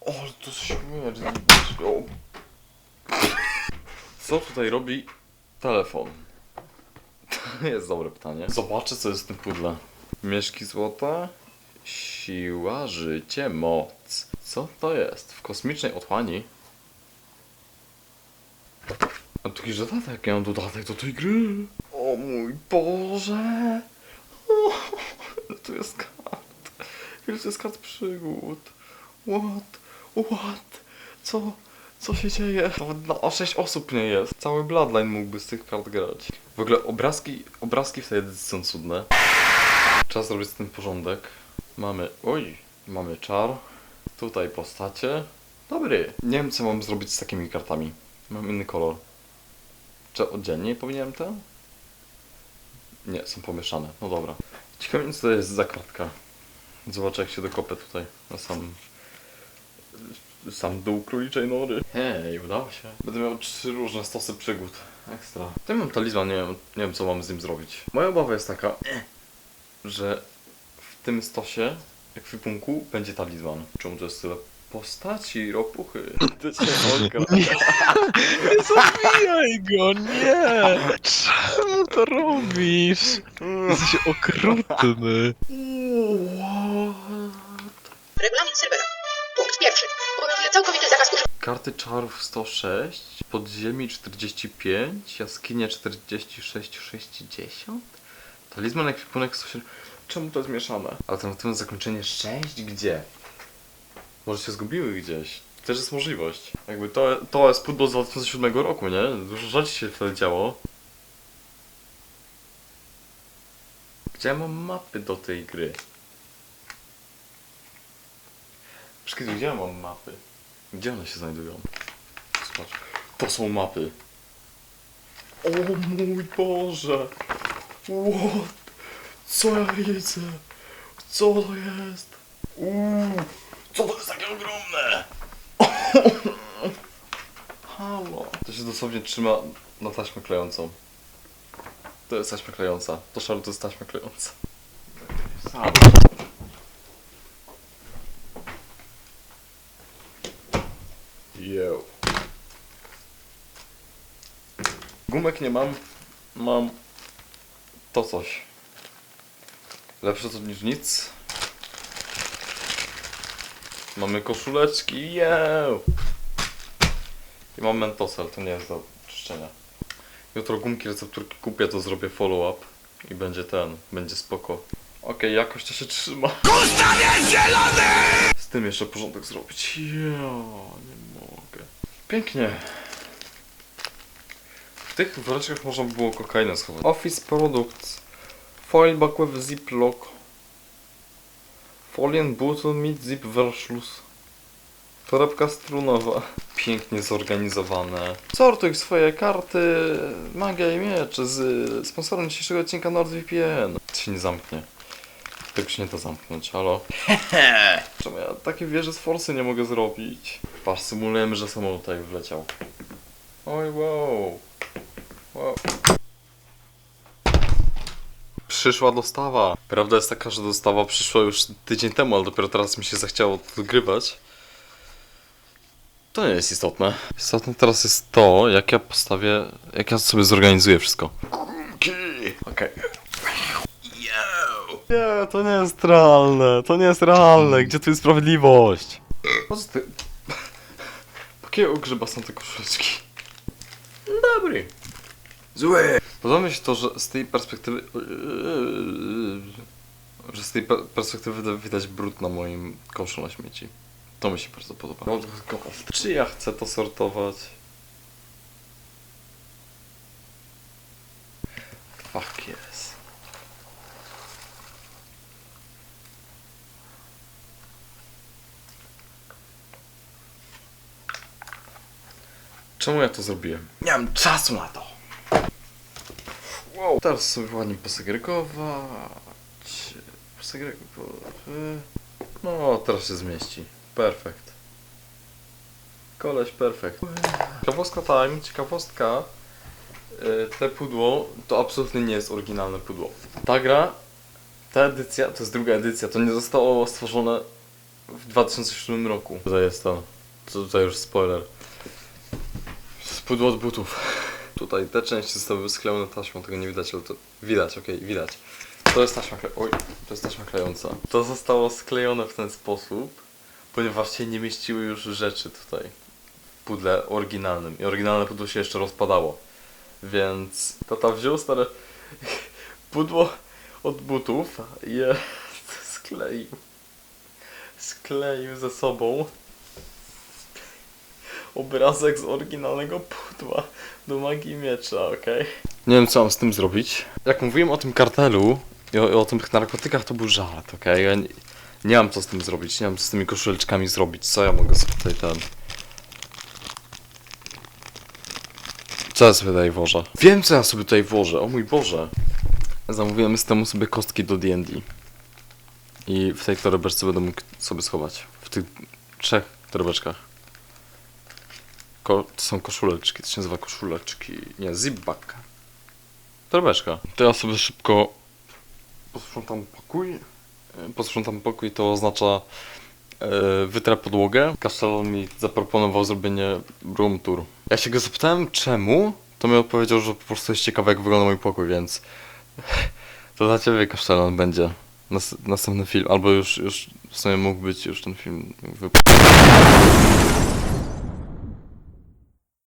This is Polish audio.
O, ale to śmierdzi. O. Co tutaj robi telefon? To jest dobre pytanie. Zobaczę, co jest w tym pudle. Mieszki złota, siła, życie, moc. Co to jest? W kosmicznej otchłani? A tu jakiś dodatek, ja mam dodatek do tej gry. O mój Boże! O, tu jest jest kart przygód? What? What? Co? Co się dzieje? Nawet na 6 osób nie jest. Cały Bloodline mógłby z tych kart grać. W ogóle obrazki, obrazki w tej edycji są cudne. Trzeba zrobić z tym porządek. Mamy, oj, mamy czar. Tutaj postacie. Dobry. Nie wiem co mam zrobić z takimi kartami. Mam inny kolor. Czy oddzielnie powinienem to? Nie, są pomieszane. No dobra. Ciekawe co to jest za kartka. Zobaczę jak się dokopę tutaj na sam sam dół króliczej nory. Hej, udało się. Będę miał trzy różne stosy przygód. Ekstra. Ten mam talizman, nie wiem, nie wiem co mam z nim zrobić. Moja obawa jest taka, że w tym stosie, jak w punku, będzie talizman. Czemu to jest tyle postaci, ropuchy? To się mogę. Nie zabijaj go, nie! Czemu to robisz? Jesteś okrutny. Regulamin serwera. Punkt pierwszy. Obowiązuje całkowity zakaz używania. Karty czarów 106, podziemi 45, jaskinie 46, 60, talizman ekwipunek 107. Czemu to jest mieszane? Alternatywne zakończenie 6 gdzie? Może się zgubiły gdzieś. Też jest możliwość. Jakby to, to jest pudło z 2007 roku, nie? Dużo rzeczy się wtedy działo. Gdzie mam mapy do tej gry? Wszystkie gdzie ja mam mapy? Gdzie one się znajdują? Zobacz. To są mapy. O mój Boże! What? Co ja widzę? Co to jest? Uuu, co to jest takie ogromne? Halo. To się dosłownie trzyma na taśmę klejącą. To jest taśma klejąca. To szaro to jest taśma klejąca. Sam. Yo. Gumek nie mam. Mam to coś. Lepsze to niż nic. Mamy koszuleczki. Yo. I mam mentosy, ale to nie jest do czyszczenia. Jutro gumki recepturki kupię, to zrobię follow-up. I będzie ten, będzie spoko. Okej, jakoś to się trzyma. Z tym jeszcze porządek zrobić. Ja nie mogę. Pięknie. W tych woreczkach można by było kokainę schować. Office Products. Foil with ziplock. Folien button mit zip verschluss. Torebka strunowa. Pięknie zorganizowane. Sortuj swoje karty. Magia i miecz z sponsorem dzisiejszego odcinka NordVPN. To się nie zamknie. Tego się nie da zamknąć, halo? Czemu ja takie wieże z forsy nie mogę zrobić? Patrz, symulujemy, że samolot tutaj wleciał. Oj, wow. wow. Przyszła dostawa. Prawda jest taka, że dostawa przyszła już tydzień temu, ale dopiero teraz mi się zachciało to dogrywać. To nie jest istotne. Istotne teraz jest to, jak ja postawię, jak ja sobie zorganizuję wszystko. Okej. Nie, to nie jest realne, to nie jest realne, gdzie tu jest sprawiedliwość? Po co ty... Jakiego grzyba są te koszuleczki? Dobry. Zły. Podoba mi się to, że z tej perspektywy... Że z tej pe- perspektywy widać brud na moim koszu na śmieci. To mi się bardzo podoba. No, Czy ja chcę to sortować? Fuck yes. Czemu ja to zrobiłem? Nie mam czasu na to! Wow. Teraz sobie ładnie posegregować. Posegregować. No, teraz się zmieści. Perfekt. Koleś, perfekt. Ciekawostka time, ciekawostka. Y, Te pudło to absolutnie nie jest oryginalne pudło. Ta gra, ta edycja, to jest druga edycja, to nie zostało stworzone w 2007 roku. Tutaj jest to. To tutaj już spoiler. Spudło od butów. Tutaj te części zostały sklejone taśmą, tego nie widać, ale to widać, okej, widać. To jest taśma kle... Oj, to jest taśma klejąca. To zostało sklejone w ten sposób, ponieważ się nie mieściły już rzeczy tutaj w pudle oryginalnym. I oryginalne pudło się jeszcze rozpadało. Więc tata wziął stare pudło od butów i je skleił. Skleił ze sobą obrazek z oryginalnego pudła do magii miecza, okej? Nie wiem co mam z tym zrobić. Jak mówiłem o tym kartelu i o, o tych narkotykach, to był żart, okej? Ja nie, nie mam co z tym zrobić, nie mam co z tymi koszuleczkami zrobić. Co ja mogę sobie tutaj ten... Co ja sobie tutaj włożę? Wiem co ja sobie tutaj włożę, o mój Boże. Zamówiłem z temu sobie kostki do D&D. I w tej torebeczce będę mógł sobie schować. W tych trzech torebeczkach. Ko to są koszuleczki, to się nazywa koszuleczki. Nie, zipback. Torebeczka. To ja sobie szybko posprzątam pokój. E, Posprzątam pokój to oznacza e, wytrę podłogę. Kasztelon mi zaproponował zrobienie room tour. Ja się go zapytałem czemu, to mi odpowiedział, że po prostu jest ciekawe jak wygląda mój pokój, więc to dla ciebie Kasztelon będzie nas, następny film, albo już, już w sumie mógł być już ten film wyp-